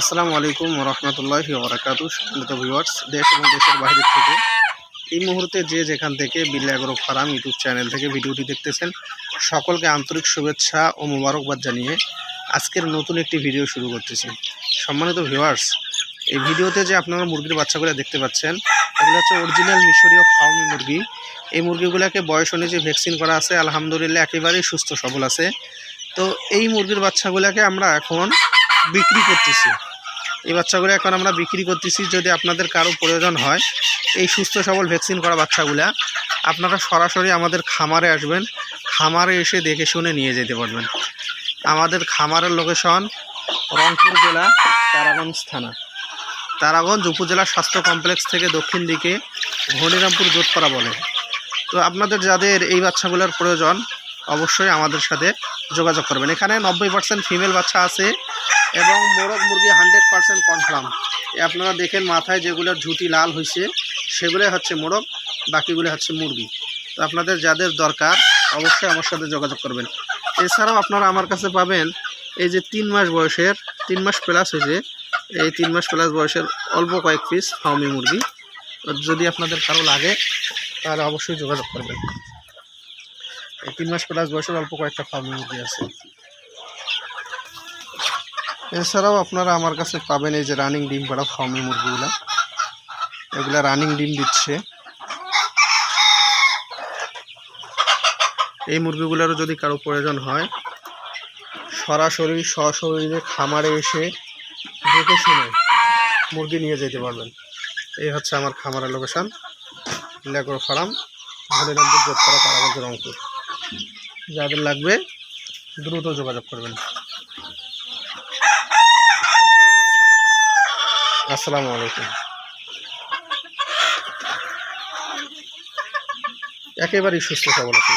আসসালামু আলাইকুম রহমতুল্লাহি ওবরাকাত সম্মানিত ভিউয়ার্স দেশ এবং দেশের বাইরে থেকে এই মুহূর্তে যে যেখান থেকে বিল্লা এগ্রো ফার্ম ইউটিউব চ্যানেল থেকে ভিডিওটি দেখতেছেন, সকলকে আন্তরিক শুভেচ্ছা ও মোবারকবাদ জানিয়ে আজকের নতুন একটি ভিডিও শুরু করতেছি। সম্মানিত ভিউয়ার্স এই ভিডিওতে যে আপনারা মুরগির বাচ্চাগুলো দেখতে পাচ্ছেন, এগুলো হচ্ছে অরিজিনাল মিশরীয় ফার্মি মুরগি। এই মুরগিগুলোকে বয়স অনুযায়ী ভ্যাকসিন করা আছে, আলহামদুলিল্লাহ একেবারেই সুস্থ সবল আছে। তো এই মুরগির বাচ্চাগুলোকে আমরা এখন বিক্রি করতেছি। এই বাচ্চাগুলো এখন আমরা বিক্রি করতেছি যদি আপনাদের কারও প্রয়োজন হয়। এই সুস্থ সবল ভ্যাকসিন করা বাচ্চাগুলা আপনারা সরাসরি আমাদের খামারে আসবেন। খামারে এসে দেখে শুনে নিয়ে যেতে পারবেন। আমাদের খামারের লোকেশন রংপুর জেলা তারাগঞ্জ থানা। তারাগঞ্জ উপজেলা স্বাস্থ্য কমপ্লেক্স থেকে দক্ষিণ দিকে ঘনিরামপুর জোটপাড়া বলে। তো আপনাদের যাদের এই বাচ্চাগুলোর প্রয়োজন, অবশ্যই আমাদের সাথে যোগাযোগ করবেন। এখানে নব্বই পার্সেন্ট ফিমেল বাচ্চা আছে। এবং মোরগ মুরগি হান্ড্রেড পার্সেন্ট কনফার্ম আপনারা দেখেন মাথায় যেগুলোর ঝুটি লাল হয়েছে সেগুলোই হচ্ছে মোরগ, বাকিগুলো হচ্ছে মুরগি। তো আপনাদের যাদের দরকার, অবশ্যই আমার সাথে যোগাযোগ করবেন। এছাড়াও আপনারা আমার কাছে পাবেন এই যে তিন মাস বয়সের, তিন মাস প্লাস হয়েছে এই তিন মাস প্লাস বয়সের অল্প কয়েক পিস ফাউমি মুরগি। যদি আপনাদের কারও লাগে, তাহলে অবশ্যই যোগাযোগ করবেন। এই তিন মাস প্লাস বয়সের অল্প কয়েকটা ফার্মি মুরগি আছে। এছাড়াও আপনারা আমার কাছে পাবেন এই যে রানিং ডিম পাড়া ফার্মি মুরগিগুলো। এগুলা রানিং ডিম দিচ্ছে। এই মুরগিগুলোরও যদি কারও প্রয়োজন হয়, সরাসরি সশরীরে খামারে এসে দেখে শুনে মুরগি নিয়ে যেতে পারবেন। এই হচ্ছে আমার খামারের লোকেশন, লেগর ফার্ম, হরিরামপুর যোগপাড়া তারাগঞ্জ রংপুর। যাদের লাগবে দ্রুত যোগাযোগ করবেন। আসসালামু আলাইকুম। একেবারেই সুস্থ সবল আছে।